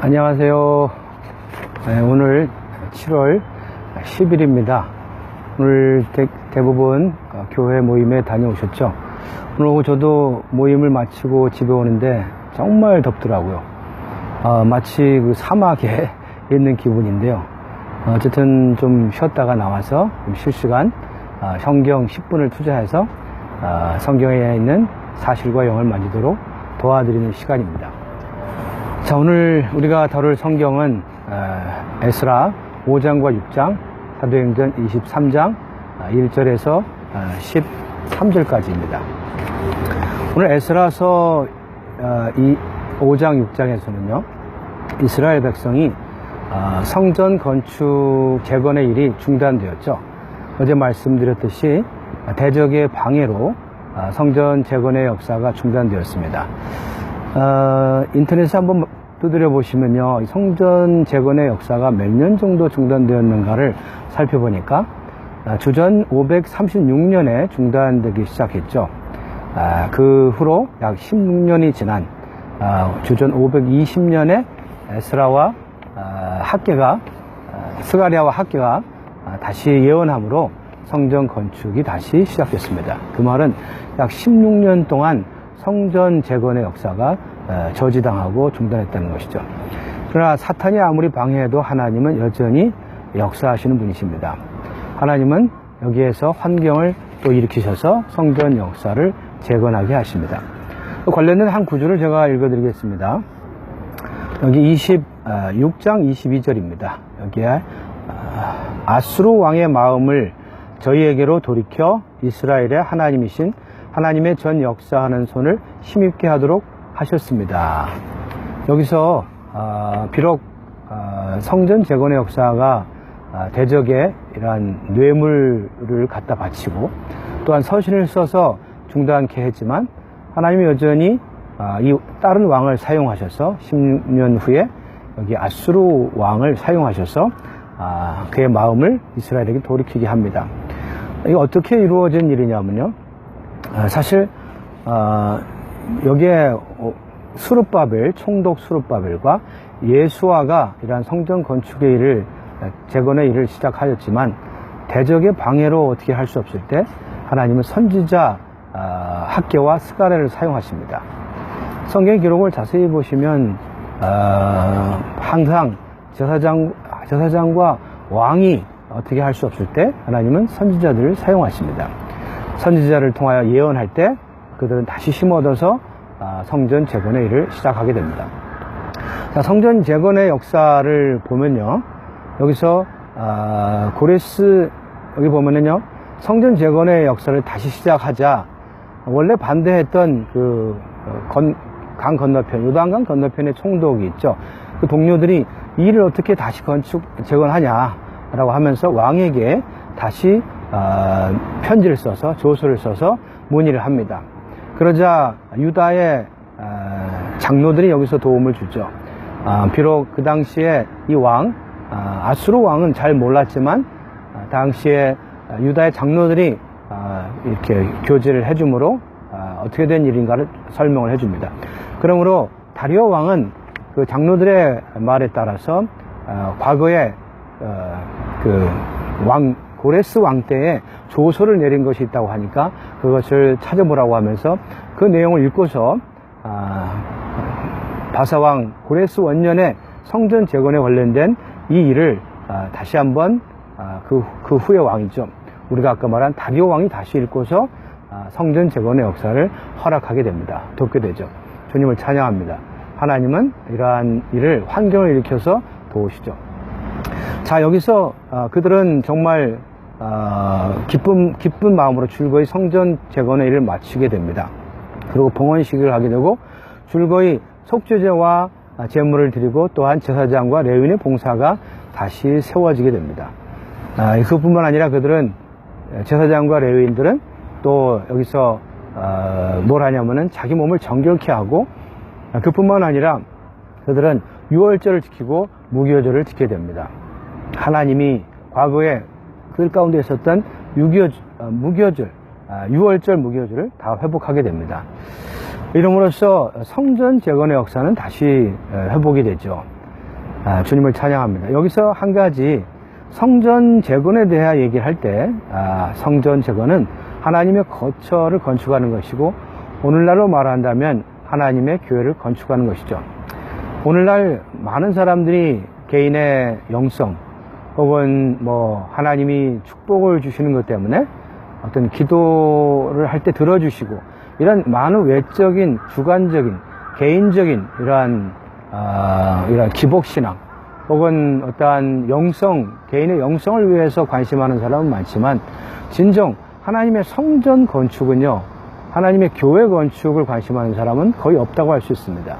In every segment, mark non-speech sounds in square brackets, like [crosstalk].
안녕하세요. 네, 오늘 7월 10일입니다. 오늘 대, 부분 교회 모임에 다녀오셨죠? 오늘 오후 저도 모임을 마치고 집에 오는데 정말 덥더라고요. 아, 마치 그 사막에 [laughs] 있는 기분인데요. 어쨌든 좀 쉬었다가 나와서 좀 실시간 아, 성경 10분을 투자해서 아, 성경에 있는 사실과 영을 만지도록 도와드리는 시간입니다. 자, 오늘 우리가 다룰 성경은 어, 에스라 5장과 6장, 사도행전 23장 1절에서 13절까지입니다. 오늘 에스라서 어, 이 5장, 6장에서는요, 이스라엘 백성이 어, 성전 건축 재건의 일이 중단되었죠. 어제 말씀드렸듯이 대적의 방해로 어, 성전 재건의 역사가 중단되었습니다. 어, 인터넷에 한번 두드려 보시면요. 성전 재건의 역사가 몇 년 정도 중단되었는가를 살펴보니까 아, 주전 536년에 중단되기 시작했죠. 아, 그 후로 약 16년이 지난 아, 주전 520년에 에스라와 아, 학계가 아, 스가리아와 학계가 아, 다시 예언함으로 성전 건축이 다시 시작됐습니다. 그 말은 약 16년 동안 성전 재건의 역사가 어, 저지당하고 중단했다는 것이죠. 그러나 사탄이 아무리 방해해도 하나님은 여전히 역사하시는 분이십니다. 하나님은 여기에서 환경을 또 일으키셔서 성전 역사를 재건하게 하십니다. 관련된 한 구절을 제가 읽어드리겠습니다. 여기 26장 22절입니다. 여기에 아, 아수르 왕의 마음을 저희에게로 돌이켜 이스라엘의 하나님이신 하나님의 전 역사하는 손을 힘입게 하도록 하셨습니다. 여기서 아, 비록 아, 성전 재건의 역사가 아, 대적에 이러한 뇌물을 갖다 바치고 또한 서신을 써서 중단케 했지만 하나님이 여전히 아, 이 다른 왕을 사용하셔서 10년 후에 여기 아수르 왕을 사용하셔서 아, 그의 마음을 이스라엘에게 돌이키게 합니다. 이게 어떻게 이루어진 일이냐면요. 아, 사실 아, 여기에 어, 수르바벨 총독 수르바벨과 예수아가 이러한 성전 건축의 일을 재건의 일을 시작하였지만 대적의 방해로 어떻게 할 수 없을 때 하나님은 선지자 아, 학계와 스가랴를 사용하십니다. 성경 기록을 자세히 보시면 아, 항상 제사장 제사장과 왕이 어떻게 할 수 없을 때 하나님은 선지자들을 사용하십니다. 선지자를 통하여 예언할 때 그들은 다시 힘 얻어서 아, 성전 재건의 일을 시작하게 됩니다. 자, 성전 재건의 역사를 보면요. 여기서 아, 고레스 여기 보면은요. 성전 재건의 역사를 다시 시작하자 원래 반대했던 그강 건너편 요단강 건너편에 총독이 있죠. 그 동료들이 이 일을 어떻게 다시 건축 재건하냐라고 하면서 왕에게 다시 아, 편지를 써서 조서를 써서 문의를 합니다. 그러자 유다의 아, 장로들이 여기서 도움을 주죠. 아, 비록 그 당시에 이 왕, 아, 수르 왕은 잘 몰랐지만 아, 당시에 유다의 장로들이 아, 이렇게 교제를 해주므로 아, 어떻게 된 일인가를 설명을 해줍니다. 그러므로 다리오 왕은 그 장로들의 말에 따라서 어, 과거에 어, 그왕 고레스 왕 때에 조서를 내린 것이 있다고 하니까 그것을 찾아보라고 하면서 그 내용을 읽고서 아, 바사왕 고레스 원년의 성전 재건에 관련된 이 일을 아, 다시 한번 아, 그, 그 후의 왕이죠. 우리가 아까 말한 다리오 왕이 다시 읽고서 아, 성전 재건의 역사를 허락하게 됩니다. 돕게 되죠. 주님을 찬양합니다. 하나님은 이러한 일을 환경을 일으켜서 도우시죠. 자 여기서 아, 그들은 정말 아, 기쁜 기쁜 마음으로 즐거이 성전 재건의 일을 마치게 됩니다. 그리고 봉헌식을 하게 되고 즐거이 속죄제와 제물을 드리고 또한 제사장과 레위인의 봉사가 다시 세워지게 됩니다. 아, 그뿐만 아니라 그들은 제사장과 레위인들은 또 여기서 어, 뭘 하냐면은 자기 몸을 정결케 하고 그뿐만 아니라 그들은 유월절을 지키고 무교절을 지켜야 됩니다. 하나님이 과거에 그들 가운데 있었던 어, 무교절, 아, 유월절 무교절을 다 회복하게 됩니다. 이름으로써 성전 재건의 역사는 다시 어, 회복이 되죠. 아, 주님을 찬양합니다. 여기서 한 가지 성전 재건에 대해 얘기를 할 때, 아, 성전 재건은 하나님의 거처를 건축하는 것이고, 오늘날로 말한다면 하나님의 교회를 건축하는 것이죠. 오늘날 많은 사람들이 개인의 영성, 혹은 뭐 하나님이 축복을 주시는 것 때문에 어떤 기도를 할 때 들어주시고, 이런 많은 외적인, 주관적인, 개인적인 이러한, 아, 이러한 기복신앙, 혹은 어떠한 영성, 개인의 영성을 위해서 관심하는 사람은 많지만, 진정 하나님의 성전 건축은요, 하나님의 교회 건축을 관심하는 사람은 거의 없다고 할 수 있습니다.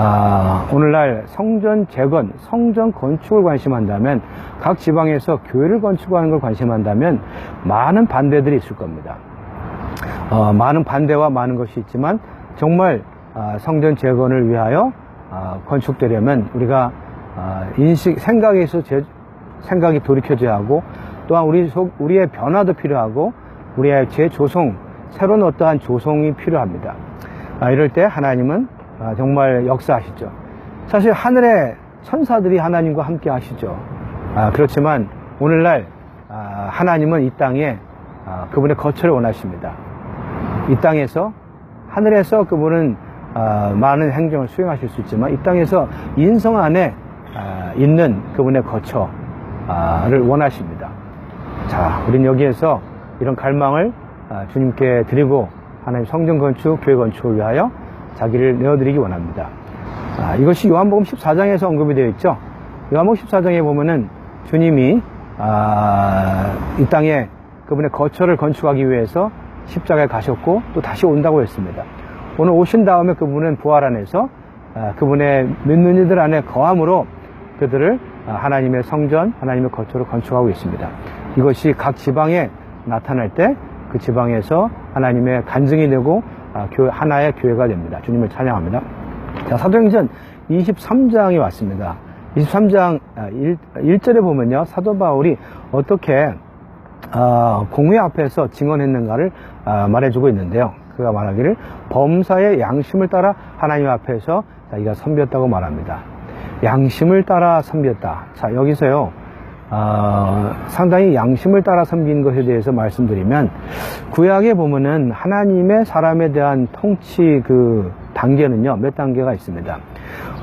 아, 오늘날 성전 재건, 성전 건축을 관심한다면, 각 지방에서 교회를 건축하는 걸 관심한다면, 많은 반대들이 있을 겁니다. 어, 많은 반대와 많은 것이 있지만, 정말 아, 성전 재건을 위하여 아, 건축되려면 우리가 아, 인식, 생각에서 제, 생각이 돌이켜져야 하고, 또한 우리 속, 우리의 변화도 필요하고, 우리의 재조성, 새로운 어떠한 조성이 필요합니다. 아, 이럴 때 하나님은 아, 정말 역사하시죠. 사실 하늘의 천사들이 하나님과 함께 하시죠. 아, 그렇지만 오늘날 아, 하나님은 이 땅에 아, 그분의 거처를 원하십니다. 이 땅에서 하늘에서 그분은 아, 많은 행정을 수행하실 수 있지만 이 땅에서 인성 안에 아, 있는 그분의 거처를 원하십니다. 자, 우린 여기에서 이런 갈망을 아, 주님께 드리고 하나님 성전 건축, 교회 건축을 위하여 자기를 내어드리기 원합니다. 아, 이것이 요한복음 14장에서 언급이 되어 있죠. 요한복음 14장에 보면은 주님이 아, 이 땅에 그분의 거처를 건축하기 위해서 십자가에 가셨고 또 다시 온다고 했습니다. 오늘 오신 다음에 그분은 부활 안에서 아, 그분의 믿는 이들 안에 거함으로 그들을 아, 하나님의 성전, 하나님의 거처로 건축하고 있습니다. 이것이 각 지방에 나타날 때 그 지방에서 하나님의 간증이 되고 하나의 교회가 됩니다. 주님을 찬양합니다. 자, 사도행전 23장이 왔습니다. 23장 1, 절에 보면요. 사도 바울이 어떻게 아, 공회 앞에서 증언했는가를 아, 말해주고 있는데요. 그가 말하기를 범사의 양심을 따라 하나님 앞에서 자기가 섬겼다고 말합니다. 양심을 따라 섬겼다. 자, 여기서요. 어, 상당히 양심을 따라 섬긴 것에 대해서 말씀드리면 구약에 보면은 하나님의 사람에 대한 통치 그 단계는요 몇 단계가 있습니다.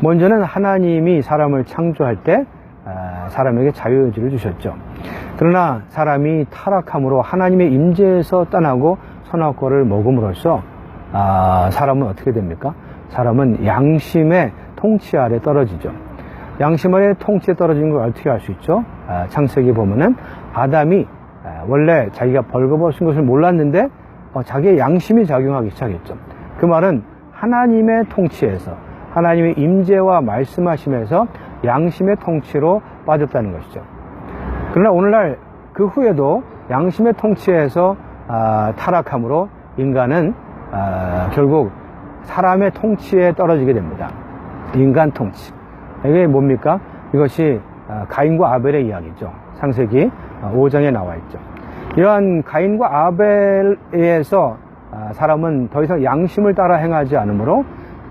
먼저는 하나님이 사람을 창조할 때 아, 사람에게 자유의지를 주셨죠. 그러나 사람이 타락함으로 하나님의 임재에서 떠나고 선악과를 먹음으로써 아, 사람은 어떻게 됩니까? 사람은 양심의 통치 아래 떨어지죠. 양심 아래 통치에 떨어진 걸 어떻게 알 수 있죠? 아, 창세기 보면은 아담이 아, 원래 자기가 벌거벗은 것을 몰랐는데 어, 자기의 양심이 작용하기 시작했죠. 그 말은 하나님의 통치에서 하나님의 임재와 말씀하심에서 양심의 통치로 빠졌다는 것이죠. 그러나 오늘날 그 후에도 양심의 통치에서 아, 타락함으로 인간은 아, 결국 사람의 통치에 떨어지게 됩니다. 인간 통치. 이게 뭡니까? 이것이 아, 가인과 아벨의 이야기죠. 창세기 5장에 나와 있죠. 이러한 가인과 아벨에서 아, 사람은 더 이상 양심을 따라 행하지 않으므로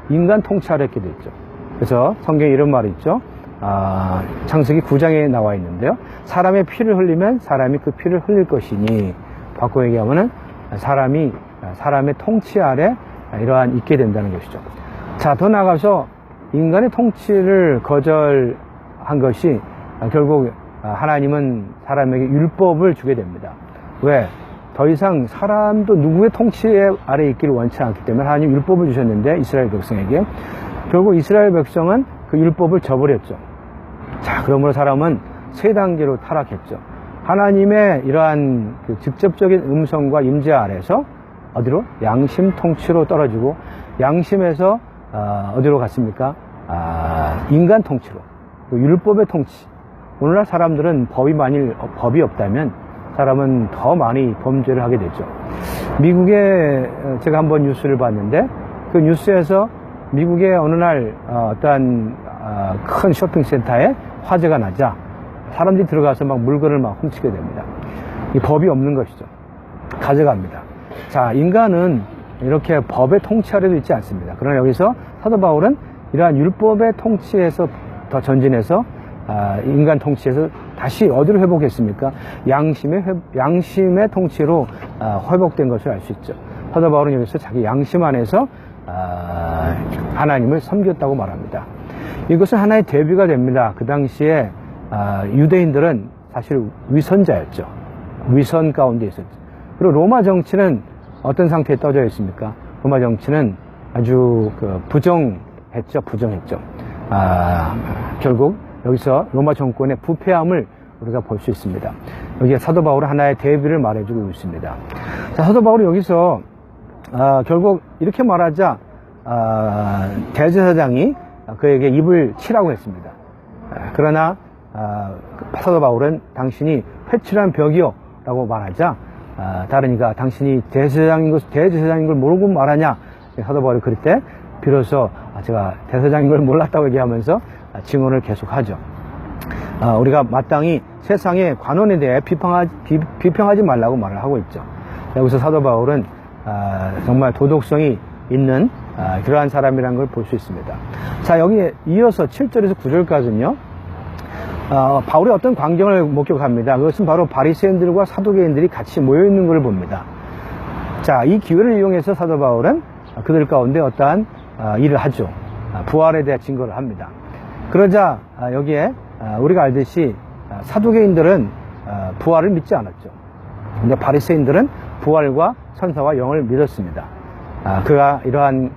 인간 통치하려 했게 됐죠. 그래서 성경에 이런 말이 있죠. 아, 창세기 9장에 나와 있는데요. 사람의 피를 흘리면 사람이 그 피를 흘릴 것이니 바꿔 얘기하면은 사람이 사람의 통치 아래 이러한 있게 된다는 것이죠. 자, 더 나아가서 인간의 통치를 거절한 것이 결국 하나님은 사람에게 율법을 주게 됩니다. 왜? 더 이상 사람도 누구의 통치 아래 있기를 원치 않기 때문에 하나님 율법을 주셨는데 이스라엘 백성에게 결국 이스라엘 백성은 그 율법을 저버렸죠. 자, 그러므로 사람은 세 단계로 타락했죠. 하나님의 이러한 그 직접적인 음성과 임재 아래서 어디로? 양심 통치로 떨어지고 양심에서 어, 디로 갔습니까? 아, 인간 통치로. 그 율법의 통치. 오늘날 사람들은 법이 만일 법이 없다면 사람은 더 많이 범죄를 하게 되죠. 미국에 어, 제가 한번 뉴스를 봤는데 그 뉴스에서 미국의 어느 날 어, 어떠한 어, 큰 쇼핑센터에 화재가 나자 사람들이 들어가서 막 물건을 막 훔치게 됩니다. 이 법이 없는 것이죠. 가져갑니다. 자, 인간은 이렇게 법의 통치 아래도 있지 않습니다. 그러나 여기서 사도 바울은 이러한 율법의 통치에서 더 전진해서 아, 인간 통치에서 다시 어디로 회복했습니까? 양심의 회, 양심의 통치로 아, 회복된 것을 알 수 있죠. 사도 바울은 여기서 자기 양심 안에서 아, 하나님을 섬겼다고 말합니다. 이것은 하나의 대비가 됩니다. 그 당시에 아, 유대인들은 사실 위선자였죠. 위선 가운데 있었죠. 그리고 로마 정치는 어떤 상태에 떠져 있습니까? 로마 정치는 아주 그 부정 했죠. 부정했죠. 아, 결국 여기서 로마 정권의 부패함을 우리가 볼 수 있습니다. 여기에 사도 바울은 하나의 대비를 말해주고 있습니다. 자, 사도 바울은 여기서 아, 결국 이렇게 말하자 아, 대제사장이 그에게 입을 치라고 했습니다. 아, 그러나 아, 사도 바울은 당신이 회칠한 벽이요 라고 말하자 아, 다른 이가 당신이 대제사장인 것, 대제사장인 걸 모르고 말하냐 사도 바울이 그럴 때 비로소 아, 제가 대제사장인 걸 몰랐다고 얘기하면서 아, 증언을 계속하죠. 아, 우리가 마땅히 세상의 관원에 대해 비평하지, 비, 평하지 말라고 말을 하고 있죠. 여기서 사도 바울은 아, 정말 도덕성이 있는 아, 그러한 사람이라는 걸 볼 수 있습니다. 자 여기 이어서 7절에서 9절까지는요. 어, 바울이 어떤 광경을 목격합니다. 그것은 바로 바리새인들과 사두개인들이 같이 모여 있는 것을 봅니다. 자, 이 기회를 이용해서 사도 바울은 그들 가운데 어떠한 아, 일을 하죠. 아, 부활에 대한 증거를 합니다. 그러자 아, 여기에 아, 우리가 알듯이 아, 사두개인들은 아, 부활을 믿지 않았죠. 근데 바리새인들은 부활과 천사와 영을 믿었습니다. 아, 그가 이러한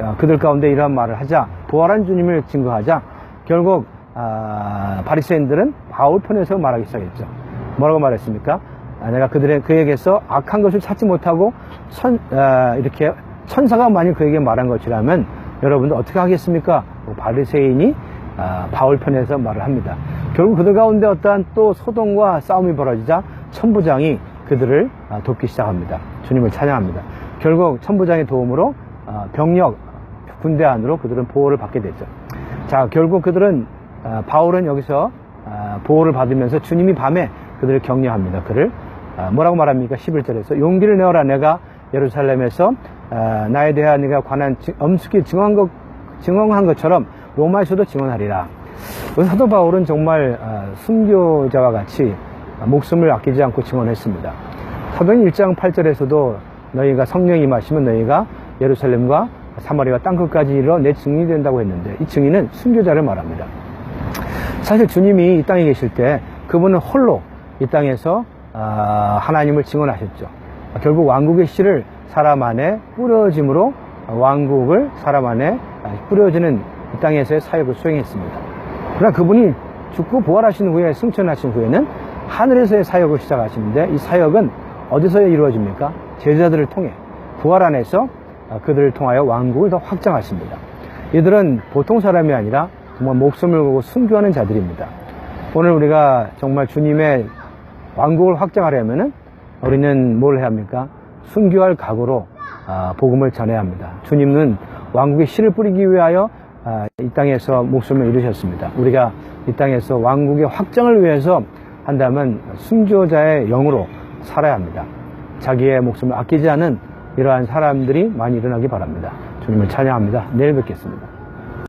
아, 그들 가운데 이러한 말을 하자 부활한 주님을 증거하자 결국 아, 바리새인들은 바울 편에서 말하기 시작했죠. 뭐라고 말했습니까? 아, 내가 그들의 그에게서 악한 것을 찾지 못하고 천, 아, 이렇게 천사가 만약 그에게 말한 것이라면 여러분들 어떻게 하겠습니까? 뭐 바리새인이 아, 바울 편에서 말을 합니다. 결국 그들 가운데 어떠한 또 소동과 싸움이 벌어지자 천부장이 그들을 아, 돕기 시작합니다. 주님을 찬양합니다. 결국 천부장의 도움으로 아, 병력 군대 안으로 그들은 보호를 받게 되죠. 자, 결국 그들은 아, 바울은 여기서 아, 보호를 받으면서 주님이 밤에 그들을 격려합니다. 그를 아, 뭐라고 말합니까? 11절에서 용기를 내어라 내가 예루살렘에서 아, 나에 대한 네가 관한 지- 엄숙히 증언한, 것, 증언한 것처럼 로마에서도 증언하리라. 그 사도 바울은 정말 아, 순교자와 같이 목숨을 아끼지 않고 증언했습니다. 사도행 1장 8절에서도 너희가 성령이 임하시면 너희가 예루살렘과 사마리아 땅끝까지 이르러 내 증인이 된다고 했는데 이 증인은 순교자를 말합니다. 사실 주님이 이 땅에 계실 때 그분은 홀로 이 땅에서 아, 하나님을 증언하셨죠. 결국 왕국의 씨를 사람 안에 뿌려짐으로 왕국을 사람 안에 뿌려지는 이 땅에서의 사역을 수행했습니다. 그러나 그분이 죽고 부활하신 후에 승천하신 후에는 하늘에서의 사역을 시작하시는데 이 사역은 어디서 이루어집니까? 제자들을 통해 부활 안에서 그들을 통하여 왕국을 더 확장하십니다. 이들은 보통 사람이 아니라 정말 목숨을 걸고 순교하는 자들입니다. 오늘 우리가 정말 주님의 왕국을 확장하려면은 우리는 뭘 해야 합니까? 순교할 각오로 아, 복음을 전해야 합니다. 주님은 왕국의 씨를 뿌리기 위하여 아, 이 땅에서 목숨을 잃으셨습니다. 우리가 이 땅에서 왕국의 확장을 위해서 한다면 순교자의 영으로 살아야 합니다. 자기의 목숨을 아끼지 않은 이러한 사람들이 많이 일어나기 바랍니다. 주님을 찬양합니다. 내일 뵙겠습니다.